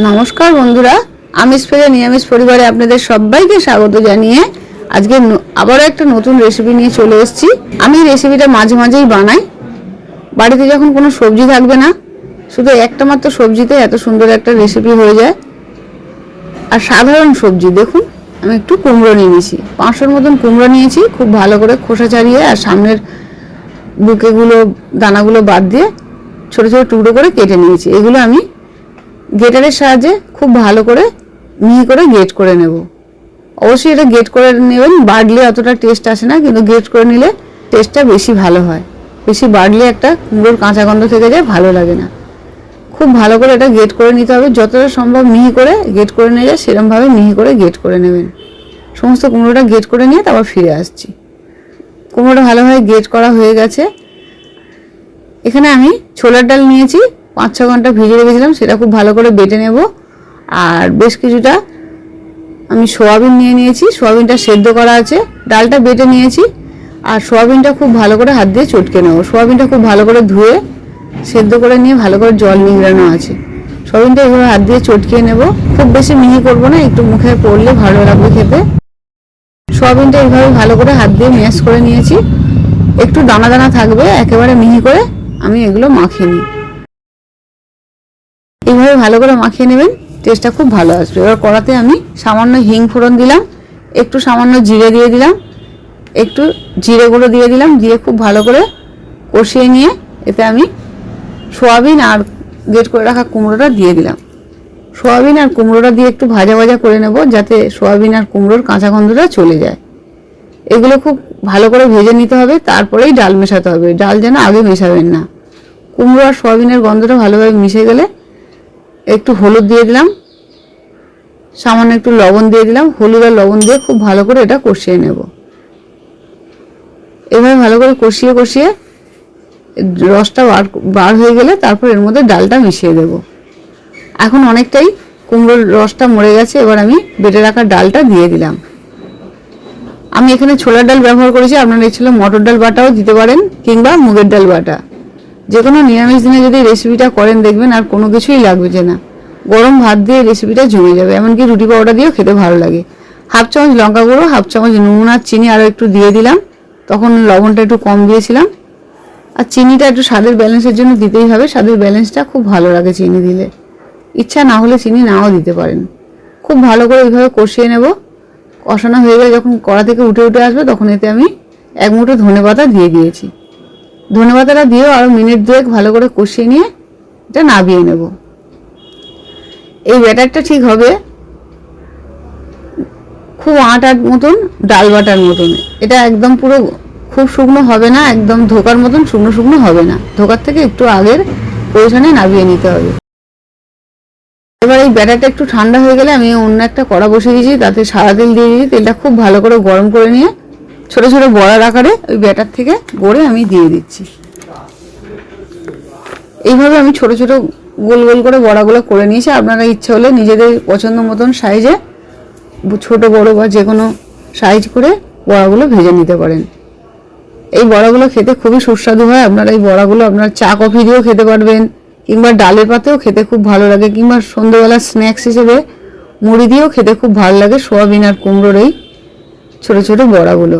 নমস্কার বন্ধুরা আমিষ ফেলে নিরামিষ পরিবারে আপনাদের সবাইকে স্বাগত জানিয়ে আজকে আবারও একটা নতুন রেসিপি নিয়ে চলে এসেছি। আমি রেসিপিটা মাঝে মাঝেই বানাই। বাড়িতে যখন কোনো সবজি থাকবে না, শুধু একটা মাত্র সবজিতে এত সুন্দর একটা রেসিপি হয়ে যায়। আর সাধারণ সবজি, দেখুন, আমি একটু কুমড়ো নিয়ে নিয়েছি। পাঁচশোর মতন কুমড়ো নিয়েছি, খুব ভালো করে খোসা ছাড়িয়ে আর সামনের বুকেগুলো, দানাগুলো বাদ দিয়ে ছোট ছোট টুকরো করে কেটে নিয়েছি। এগুলো আমি গেটারের সাহায্যে খুব ভালো করে মিহি করে গেট করে নেব। অবশ্যই এটা গেট করে নেবেন, বাড়লে অতটা টেস্ট আসে না, কিন্তু গেট করে নিলে টেস্টটা বেশি ভালো হয়। বেশি বাড়লে একটা কুমড়োর কাঁচা গন্ধ থেকে যায়, ভালো লাগে না। খুব ভালো করে এটা গেট করে নিতে হবে। যতটা সম্ভব মিহি করে গেট করে নিয়ে যায় সেরমভাবে মিহি করে গেট করে নেবেন। সমস্ত কুমড়োটা গেট করে নিয়ে তারপর ফিরে আসছি। কুমড়োটা ভালোভাবে গেট করা হয়ে গেছে। এখানে আমি ছোলার ডাল নিয়েছি। পাঁচ ছ ঘণ্টা ভিজিয়ে রেখেছিলাম, সেটা খুব ভালো করে বেটে নেব। আর বেশ কিছুটা আমি সোয়াবিন নিয়ে নিয়েছি, সোয়াবিনটা সেদ্ধ করা আছে, ডালটা বেটে নিয়েছি, আর সোয়াবিনটা খুব ভালো করে হাত দিয়ে চটকে নেব। সোয়াবিনটা খুব ভালো করে ধুয়ে, সেদ্ধ করে নিয়ে ভালো করে জল নিংড়ানো আছে। সোয়াবিনটা এভাবে হাত দিয়ে চটকিয়ে নেব। খুব বেশি মিহি করব না, একটু মুখে পড়লে ভালো লাগবে খেতে। সোয়াবিনটা এইভাবে ভালো করে হাত দিয়ে ম্যাশ করে নিয়েছি। একটু দানা দানা থাকবে, একেবারে মিহি করে আমি এগুলো মাখিয়ে নিই। এইভাবে ভালো করে মাখিয়ে নেবেন টেস্টটা খুব ভালো আসবে। এবার কড়াতে আমি সামান্য হিং ফোড়ন দিলাম, একটু সামান্য জিরে দিয়ে দিলাম, একটু জিরে গুঁড়ো দিয়ে দিলাম, দিয়ে খুব ভালো করে কষিয়ে নিয়ে এতে আমি সোয়াবিন আর গেট করে রাখা কুমড়োটা দিয়ে দিলাম। সোয়াবিন আর কুমড়োটা দিয়ে একটু ভাজা ভাজা করে নেব, যাতে সোয়াবিন আর কুমড়োর কাঁচা গন্ধটা চলে যায়। এগুলো খুব ভালো করে ভেজে নিতে হবে, তারপরেই ডাল মেশাতে হবে। ডাল যেন আগে মেশাবেন না। কুমড়ো আর সোয়াবিনের গন্ধটা ভালোভাবে মিশে গেলে একটু হলুদ দিয়ে দিলাম। সামান্য একটু লবণ দিয়ে দিলাম। হলুদ আর লবণ দিয়ে খুব ভালো করে এটা কষিয়ে নেব। এভাবে ভালো করে কষিয়ে কষিয়ে রসটা বার বার হয়ে গেলে তারপর এর মধ্যে ডালটা মিশিয়ে দেব। এখন অনেকটাই কুমড়োর রসটা মরে গেছে, এবার আমি বেটে রাখা ডালটা দিয়ে দিলাম। আমি এখানে ছোলার ডাল ব্যবহার করেছি। আপনারা ছিল মটর ডাল বাটাও দিতে পারেন কিংবা মুগের ডাল বাটা। যে কোনো নিরামিষ দিনে যদি রেসিপিটা করেন, দেখবেন আর কোনো কিছুই লাগবে যে না। গরম ভাত দিয়ে রেসিপিটা জমে যাবে। এমনকি রুটি পাউডার দিয়েও খেতে ভালো লাগে। হাফ চামচ লঙ্কা গুঁড়ো, হাফ চামচ নুন আর চিনি আরও একটু দিয়ে দিলাম। তখন লবণটা একটু কম দিয়েছিলাম। আর চিনিটা একটু স্বাদের ব্যালেন্সের জন্য দিতেই হবে। স্বাদের ব্যালেন্সটা খুব ভালো লাগে চিনি দিলে। ইচ্ছা না হলে চিনি নাও দিতে পারেন। খুব ভালো করে এইভাবে কষিয়ে নেব। কষানো হয়ে গেলে যখন কড়া থেকে উঠে উঠে আসবে, তখন এতে আমি এক মুঠো ধনে পাতা দিয়ে দিয়েছি। ধনে পাতাটা দিয়েও আরও মিনিট দুয়েক ভালো করে কষিয়ে নিয়ে এটা নাবিয়ে নেব। এই ব্যাটারটা ঠিক হবে খুব আট আট মতন, ডাল বাটার মতন। এটা একদম পুরো খুব শুকনো হবে না, একদম ধোকার মতন শুকনো শুকনো হবে না। ধোকার থেকে একটু আগের পজিশনে নাবিয়ে নিতে হবে। এবার এই ব্যাটারটা একটু ঠান্ডা হয়ে গেলে আমি অন্য একটা কড়া বসিয়ে দিয়েছি, তাতে সাদা তেল দিয়ে দিয়েছি, তেলটা খুব ভালো করে গরম করে নিয়ে ছোট ছোট বড়ার আকারে ওই ব্যাটার থেকে গড়ে আমি দিয়ে দিচ্ছি। এইভাবে আমি ছোট ছোট গোল গোল করে বড়াগুলো করে নিয়েছি। আপনারা ইচ্ছে হলে নিজেদের পছন্দ মতন সাইজে ছোট, বড় বা যে কোনো সাইজ করে বড়াগুলো ভেজে নিতে পারেন। এই বড়াগুলো খেতে খুবই সুস্বাদু হয়। আপনারা এই বড়াগুলো আপনারা চা, কফি দিয়েও খেতে পারবেন কিংবা ডালের পাতেও খেতে খুব ভালো লাগে কিংবা সন্ধ্যেবেলা স্ন্যাক্স হিসেবে মুড়ি দিয়েও খেতে খুব ভালো লাগে, সোয়াবিন আর কুমড়োর এই ছোটো ছোটো বড়াগুলো।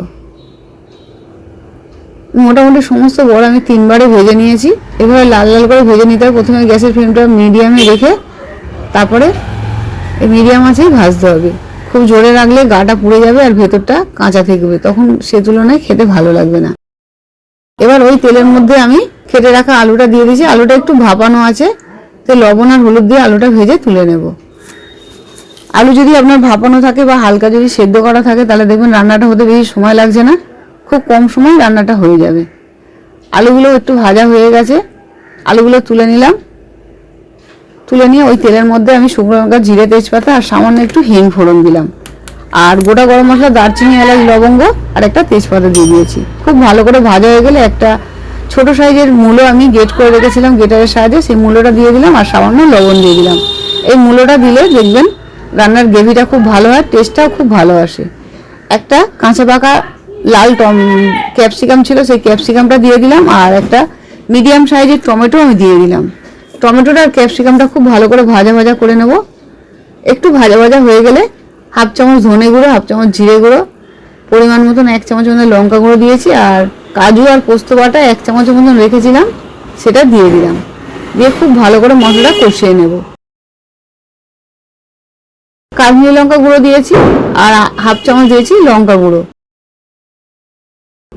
মোটামুটি সমস্ত বড় আমি তিনবারে ভেজে নিয়েছি। এভাবে লাল লাল করে ভেজে নিতে হবে। প্রথমে গ্যাসের ফ্লেমটা মিডিয়ামে রেখে তারপরে এই মিডিয়াম আছেই ভাজতে হবে। খুব জোরে রাখলে গাটা পুড়ে যাবে আর ভেতরটা কাঁচা থাকবে। তখন সে তুলনায় খেতে ভালো লাগবে না। এবার ওই তেলের মধ্যে আমি কেটে রাখা আলুটা দিয়ে দিয়েছি। আলুটা একটু ভাপানো আছে। তো লবণ আর হলুদ দিয়ে আলুটা ভেজে তুলে নেব। আলু যদি আপনার ভাপানো থাকে বা হালকা যদি সেদ্ধ করা থাকে, তাহলে দেখবেন রান্নাটা হতে বেশি সময় লাগছে না। খুব কম সময় রান্নাটা হয়ে যাবে। আলুগুলো একটু ভাজা হয়ে গেছে। আলুগুলো তুলে নিলাম। তুলে নিয়ে ওই তেলের মধ্যে আমি শুকনো লঙ্কা, জিরে তেজপাতা আর সামান্য একটু হিং ফোড়ন দিলাম। আর গোটা গরম মশলা, দারচিনি, এলাচ, লবঙ্গ আর একটা তেজপাতা দিয়ে দিয়েছি। খুব ভালো করে ভাজা হয়ে গেলে একটা ছোট সাইজের মূলো আমি গেট করে রেখেছিলাম গেটারের সাহায্যে। সেই মূলোটা দিয়ে দিলাম আর সামান্য লবণ দিয়ে দিলাম। এই মূলোটা দিলে দেখবেন রান্নার গ্রেভিটা খুব ভালো হয় টেস্টটাও খুব ভালো আসে। একটা কাঁচা পাকা লাল টম, ক্যাপসিকাম ছিল, সেই ক্যাপসিকামটা দিয়ে দিলাম আর একটা মিডিয়াম সাইজের টমেটো আমি দিয়ে দিলাম। টমেটোটা আর ক্যাপসিকামটা খুব ভালো করে ভাজা ভাজা করে নেব। একটু ভাজা ভাজা হয়ে গেলে হাফ চামচ ধনে গুঁড়ো, হাফ চামচ জিরে গুঁড়ো, পরিমাণ মতন এক চামচ মতন লঙ্কা গুঁড়ো দিয়েছি আর কাজু আর পোস্ত বাটা এক চামচের মতন রেখেছিলাম, সেটা দিয়ে দিলাম। দিয়ে খুব ভালো করে মশলাটা কষিয়ে নেব। কাশ্মীরি লঙ্কা গুঁড়ো দিয়েছি আর হাফ চামচ দিয়েছি লঙ্কা গুঁড়ো।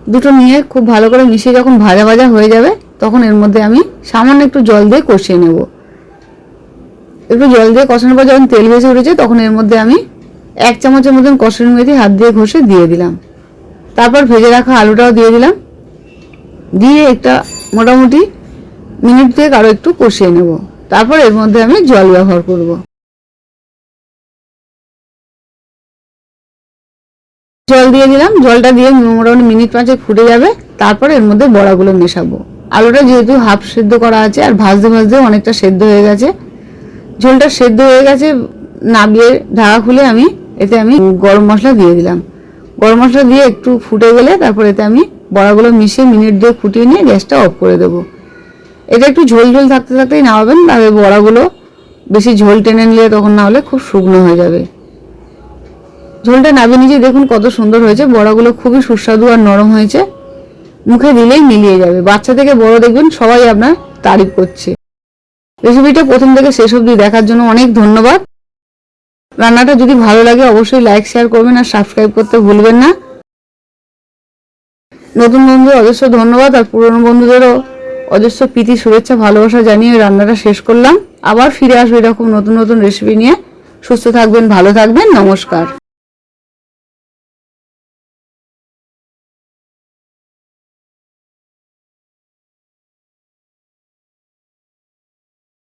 দুটো নিয়ে খুব ভালো করে মিশিয়ে যখন ভাজা ভাজা হয়ে যাবে, তখন এর মধ্যে আমি সামান্য একটু জল দিয়ে কষিয়ে নেব। একটু জল দিয়ে কষানোর পর যখন তেল ভেসে উঠেছে, তখন এর মধ্যে আমি এক চামচের মতন কষানো মেথি হাত দিয়ে ঘষে দিয়ে দিলাম। তারপর ভেজে রাখা আলুটাও দিয়ে দিলাম। দিয়ে একটা মোটামুটি মিনিট দিয়ে আরও একটু কষিয়ে নেব। তারপর এর মধ্যে আমি জল ব্যবহার করব। জল দিয়ে দিলাম, জলটা দিয়ে মোটামুটি মিনিট পাঁচে ফুটে যাবে, তারপর এর মধ্যে বড়াগুলো মেশাবো। আলুটা যেহেতু হাফ সেদ্ধ করা আছে, আর ভাজতে ভাজতে অনেকটা সেদ্ধ হয়ে গেছে। ঝোলটা সেদ্ধ হয়ে গেছে, নাবিয়ে ঢাকা খুলে আমি এতে আমি গরম মশলা দিয়ে দিলাম। গরম মশলা দিয়ে একটু ফুটে গেলে তারপর এতে আমি বড়াগুলো মিশিয়ে মিনিট দিয়ে ফুটিয়ে নিয়ে গ্যাসটা অফ করে দেবো। এটা একটু ঝোল ঝোল থাকতে থাকতেই নামাবেন, তাহলে বড়াগুলো বেশি ঝোল টেনে নিলে তখন না হলে খুব শুকনো হয়ে যাবে। ঝোলটা নাবিয়ে নিচে দেখুন কত সুন্দর হয়েছে। বড়াগুলো খুবই সুস্বাদু আর নরম হয়েছে। মুখে দিলেই মিলিয়ে যাবে। বাচ্চা থেকে বড় দেখবেন সবাই আপনার তারিফ করছে। রেসিপিটা প্রথম থেকে শেষ অবধি দেখার জন্য অনেক ধন্যবাদ। রান্নাটা যদি ভালো লাগে অবশ্যই লাইক শেয়ার করবেন আর সাবস্ক্রাইব করতে ভুলবেন না। নতুন বন্ধু অজস্র ধন্যবাদ আর পুরনো বন্ধুদেরও অজস্র প্রীতি, শুভেচ্ছা, ভালোবাসা জানিয়ে রান্নাটা শেষ করলাম। আবার ফিরে আসব এরকম নতুন নতুন রেসিপি নিয়ে। সুস্থ থাকবেন, ভালো থাকবেন, নমস্কার।